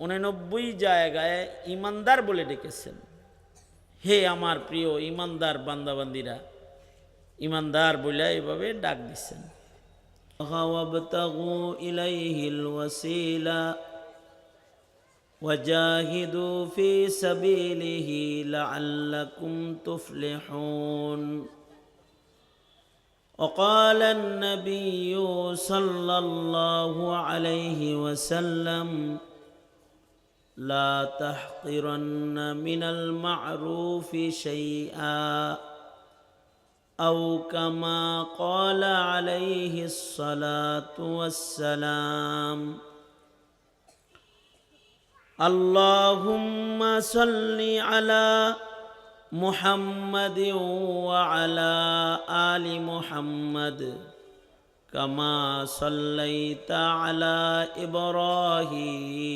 উননব্বই জায়গায় ইমানদার বলে ডেকেছেন হে আমার প্রিয় ইমানদার বান্দাবান্দিরা ইমানদার বলে এভাবে ডাক দিচ্ছেন وابتغوا إليه الوسيلة وجاهدوا في سبيله لعلكم تفلحون وقال النبي صلى الله عليه وسلم لا تحقرن من المعروف شيئا او كما قال عليه الصلاه والسلام اللهم صل على محمد وعلى ال محمد كما صليت على ابراهيم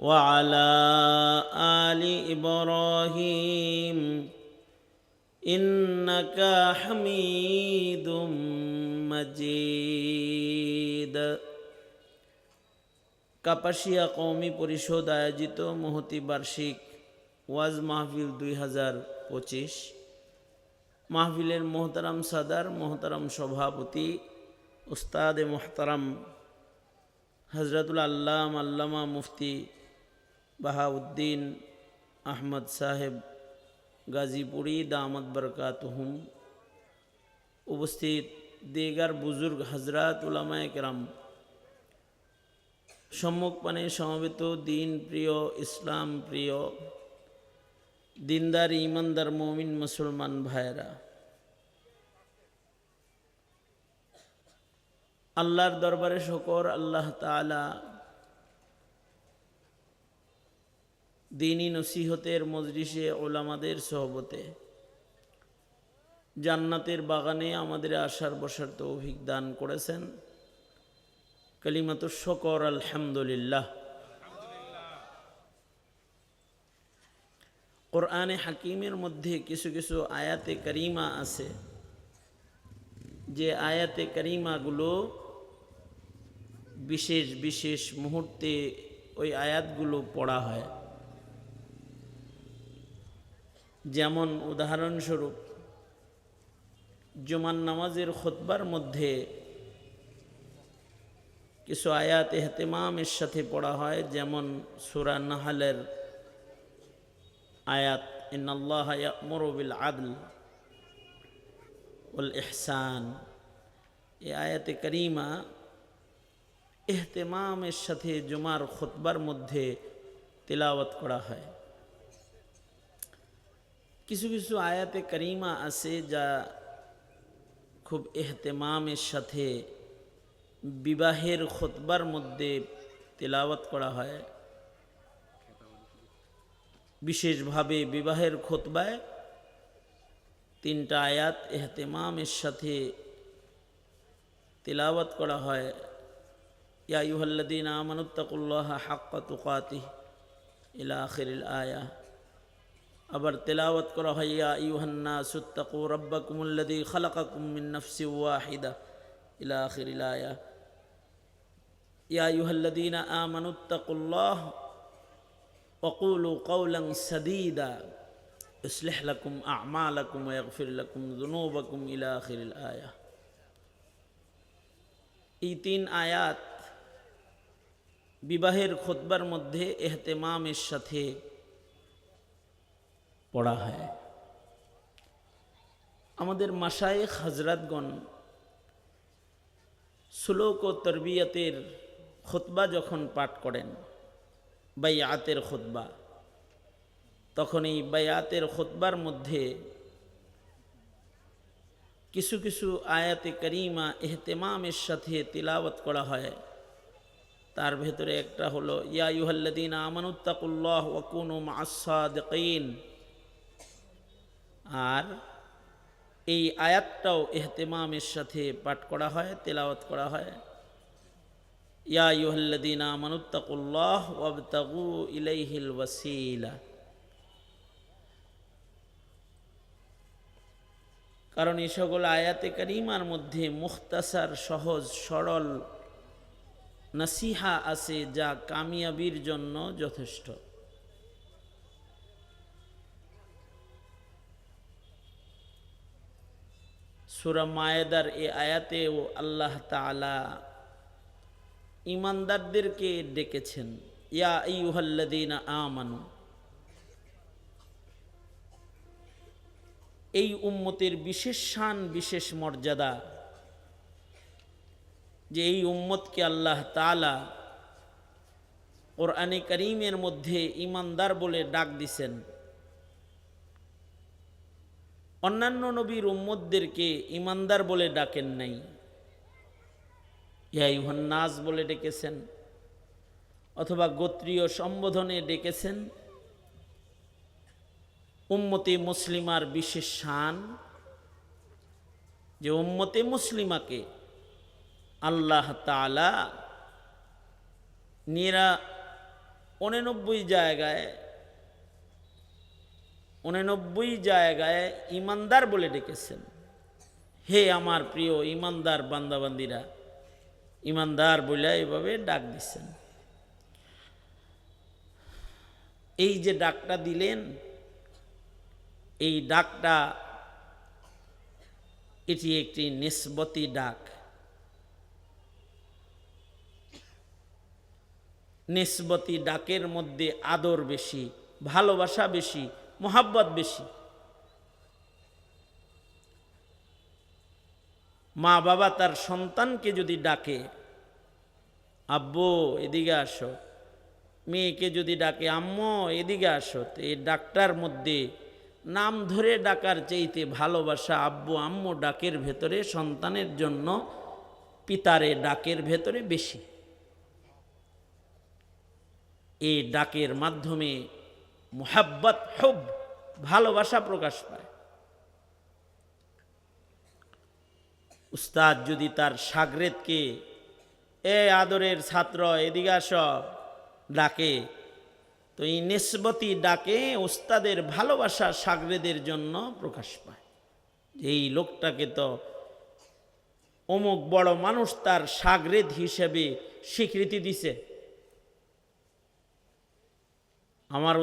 وعلى ال ابراهيم انك حميد مجيد কাপাসিয়া কওমি পরিষদ আয়োজিত মহতি বার্ষিক ওয়াজ মাহফিল দুই হাজার পঁচিশ মাহফিলের মোহতারাম সাদার মোহতারাম সভাপতি উস্তাদ মোহতারাম হজরতুল আল্লাম আল্লামা মুফতি বাহাউদ্দিন আহমদ সাহেব, গাজীপুরি দামদ বরকাতহুম। উপস্থিত দেগার বুজুর্গ হজরত উলামায় কেরাম। সম্মুখপানে সমবেত দিন প্রিয়, ইসলাম প্রিয়, দিনদার, ইমানদার, মমিন, মুসলমান ভাইরা আল্লাহর দরবারে শকর, আল্লাহ তালা দিনী নসিহতের মজলিসে ওলামাদের সহবতে। জান্নাতের বাগানে আমাদের আসার বসার তৌফিক দান করেছেন। কালিমাত শকর, আলহামদুলিল্লাহ। কোরআনে হাকিমের মধ্যে কিছু কিছু আয়াতে করিমা আছে। যে আয়াতে করিমাগুলো বিশেষ বিশেষ মুহূর্তে ওই আয়াতগুলো পড়া হয়। যেমন উদাহরণস্বরূপ জুমান নামাজের খোতবার মধ্যে কিছু আয়াত এহতেমামের সাথে পড়া হয়, যেমন সুরা নাহালের আয়াত, ইন্নাল্লাহ ইয়ামুরু বিল আদল উল এহসান এ আয়াতে করিমা এহতেমামের সাথে জুমার খুতবার মধ্যে তিলাওয়াত করা হয়। কিছু কিছু আয়াতে করিমা আছে যা খুব এহতেমামের সাথে বিবাহের খুতবার মধ্যে তেলাওয়াত করা হয় বিশেষভাবে বিবাহের খোতবায় তিনটা আয়াত এহতেমামের সাথে তেলাওয়াত করা হয় ইয়া আমানুত্তাকুল্লাহ হাক্কা ইলা আখিরিল আয়া আবার তেলাওয়াত করা হয় ইয়া ইউহান্না সুত্তাকু রব্বাকুমুল্লাদি খালাকাকুম মিন নফসি ওয়াহিদা ইলা আখিরিল আয়া يا أيها الذين آمنوا اتقوا الله وقولوا قولا سديدا يصلح لكم أعمالكم ويغفر لكم ذنوبكم إلى آخر الآية এই তিন আয়াত বিবাহের খোতবার মধ্যে এহতেমামের সাথে পড়া হয়। আমাদের মাসায়েখ হাজরাতগণ সুলোক ও তরবিয়তের খুতবা যখন পাঠ করেন, বাইয়াতের খুতবা, তখন এই বাইয়াতের খুতবার মধ্যে কিছু কিছু আয়াতে করিমা এহতেমামের সাথে তিলাওয়াত করা হয়। তার ভেতরে একটা হলো, ইয়া ইউহাল্লাদিন আমানুত্তাকুল্লাহ ওয়াকুনু মাসাদিন আর এই আয়াতটাও এহতেমামের সাথে পাঠ করা হয়, তেলাওয়াত করা হয়। ইয়া ইউহাল্লাদিন আমানুত্তাকুল্লাহ ওয়াবতাগু ইলাইহিল ওয়াসিলা। কারণ এই সকল আয়াতে কারিমার মধ্যে মুখতাসার, সহজ, সরল নাসিহা আছে যা কামিয়াবির জন্য যথেষ্ট। সুরা মায়েদার এ আয়াতেও আল্লাহ তালা ইমানদারদেরকে ডেকেছেন, ইয়া ইউহাল্লাদিনা আমানু এই উম্মতের বিশেষ শান, বিশেষ মর্যাদা, যে এই উম্মতকে আল্লাহ তালা কোরআনে করিমের মধ্যে ইমানদার বলে ডাক দিছেন অন্যান্য নবীর উম্মতদেরকে ইমানদার বলে ডাকেন নাই। নাজ বলে ডেকেছেন, অথবা গোত্রীয় সম্বোধনে ডেকেছেন। উম্মতে মুসলিমার বিশেষ শান, যে উম্মতে মুসলিমাকে আল্লাহ তালা নিরা উননব্বই জায়গায় উননব্বই জায়গায় ইমানদার বলে ডেকেছেন। হে আমার প্রিয় ইমানদার বান্দাবান্দিরা, ইমানদার বলে এভাবে ডাক দিচ্ছেন। এই যে ডাকটা দিলেন, এই ডাকটা এটি একটি নিসবতি ডাক। নিসবতি ডাকের মধ্যে আদর বেশি, ভালোবাসা বেশি মোহাব্বত বেশি। মা বাবা তার সন্তানকে যদি ডাকে, আব্বু, এদিকে আসো। মেয়েকে যদি ডাকে, আম্মু, এদিকে আসো। তো এই ডাকটার মধ্যে নাম ধরে ডাকার চাইতে ভালোবাসা আব্বু, আম্মু ডাকের ভেতরে, সন্তানের জন্য পিতারে ডাকের ভেতরে বেশি। এই ডাকের মাধ্যমে মোহাব্বত, হব, ভালোবাসা প্রকাশ পায়। উস্তাদ যদি তার সাগরেদকে, এ আদরের ছাত্র, এদিকে আস। ডাকে, তো এই নিসবতি ডাকে উস্তাদের ভালোবাসা সাগরেদের জন্য প্রকাশ পায়। এই লোকটাকে তো অমুক বড় মানুষ তার সাগরেদ হিসেবে স্বীকৃতি দিছে। আমার